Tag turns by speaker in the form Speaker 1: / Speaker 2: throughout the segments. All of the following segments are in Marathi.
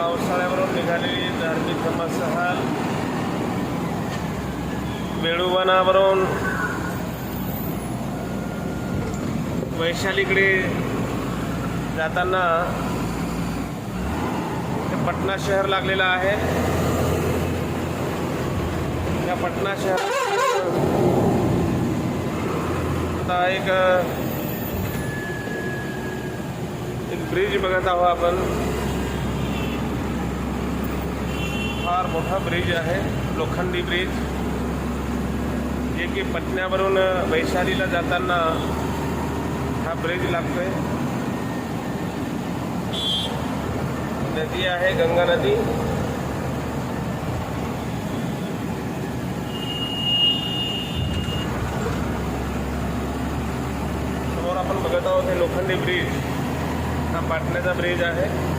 Speaker 1: पावसाळ्यावरून निघालेली धार्मिक धर्मसहाल वेळुवनावरून वैशालीकडे जाताना ते पटना शहर लागलेलं आहे. त्या पटना शहर आता एक एक ब्रिज बघत आहोत आपण. फार मोठा ब्रिज आहे, लोखंडी ब्रिज. जे की पटण्यावरून वैशालीला जाताना हा ब्रिज लागतोय. नदी आहे, गंगा नदी. समोर आपण बघत आहोत हे लोखंडी ब्रिज. हा पाटण्याचा ब्रिज आहे.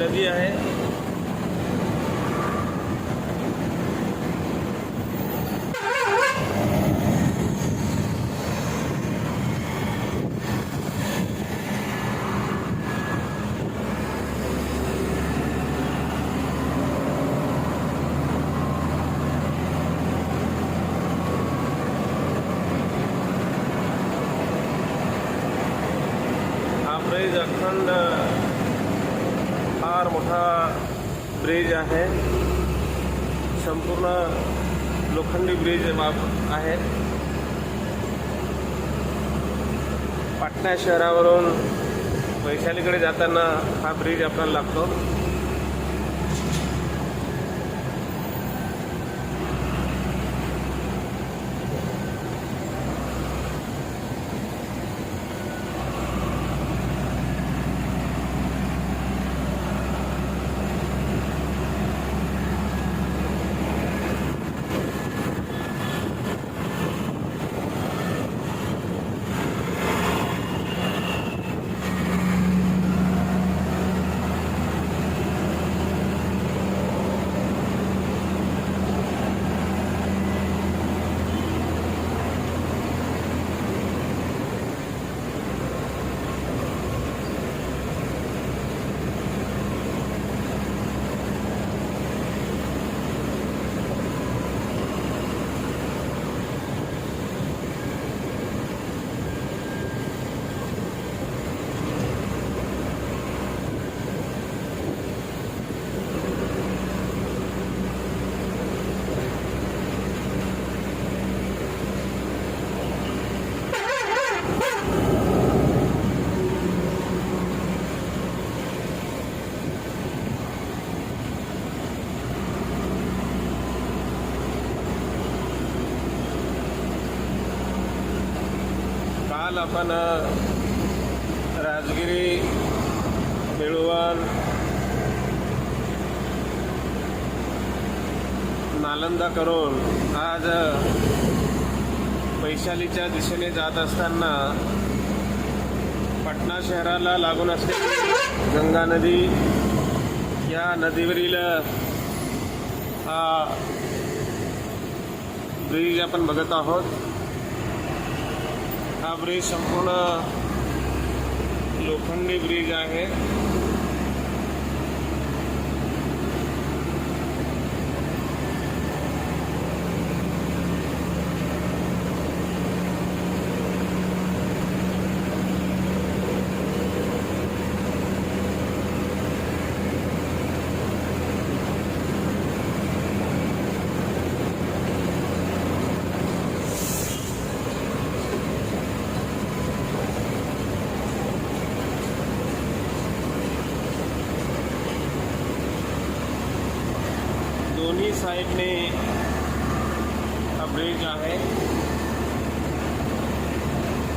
Speaker 1: नदी आहे हा ब्रिज अखंड फार मोठा ब्रिज आहे. संपूर्ण लोखंडी ब्रिज बाब आहे. पाटणा शहरावरून वैशालीकडे जाताना हा ब्रिज आपल्याला लागतो. काल आपण राजगिरी मिळवण नालंदा करून आज वैशालीच्या दिशेने जात असताना पटना शहराला लागून असलेली गंगा नदी. या नदीवरील हा ब्रिज आपण बघत आहोत. हा ब्रिज संपूर्ण लोखंडी ब्रिज आहे. दोन्ही साईडने हा ब्रिज आहे.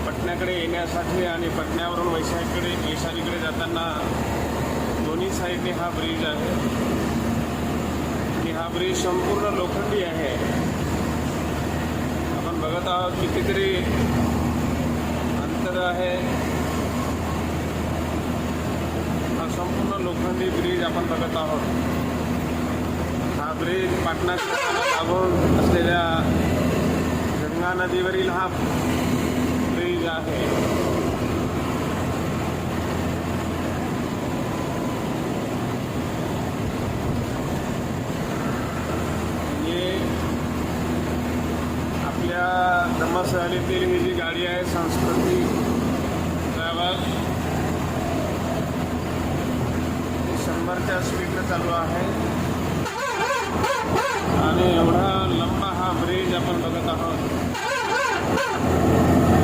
Speaker 1: पटण्याकडे येण्यासाठी आणि पटण्यावरून वैशालीकडे वैशालीकडे जाताना दोन्ही साईडने हा ब्रिज आहे. आणि हा ब्रिज संपूर्ण लोखंडी आहे. आपण बघत आहोत कितीतरी अंतर आहे. हा संपूर्ण लोखंडी ब्रिज आपण बघत आहोत. ब्रिज पाटणा लागून असलेल्या गंगा नदीवरील हा ब्रिज आहे. म्हणजे आपल्या धर्मसहलीतील ही जी गाडी आहे संस्कृती ट्रॅव्हल शंभरच्या स्पीडनं चालू आहे. आणि एवढा लंबा हा ब्रिज आपण बघत आहोत.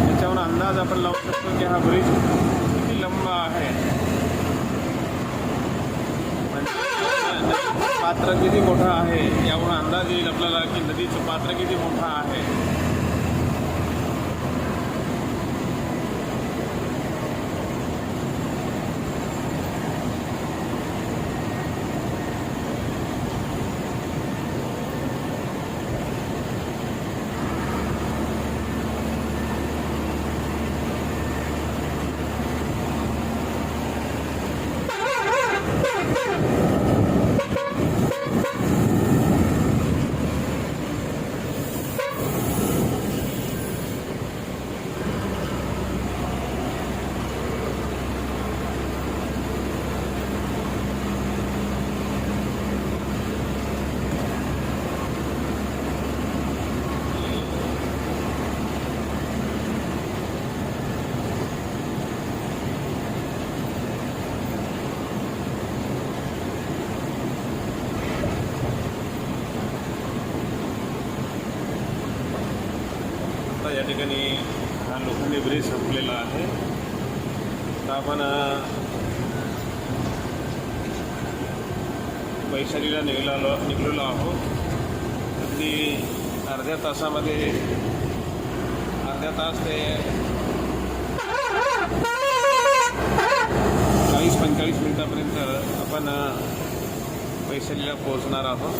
Speaker 1: त्याच्यावर अंदाज आपण लावू शकतो की हा ब्रिज किती लंबा आहे. म्हणजे नदीचं पात्र किती मोठं आहे यावरून अंदाज येईल आपल्याला की नदीचं पात्र किती मोठं आहे. ठिकाणी हा लोखंडी ब्रिज संपलेला आहे. तर आपण वैशालीला निघालो निघलेलो आहोत. अगदी अर्ध्या तासामध्ये अर्ध्या तास ते चाळीस पंचेचाळीस मिनिटापर्यंत आपण वैशालीला पोहोचणार आहोत.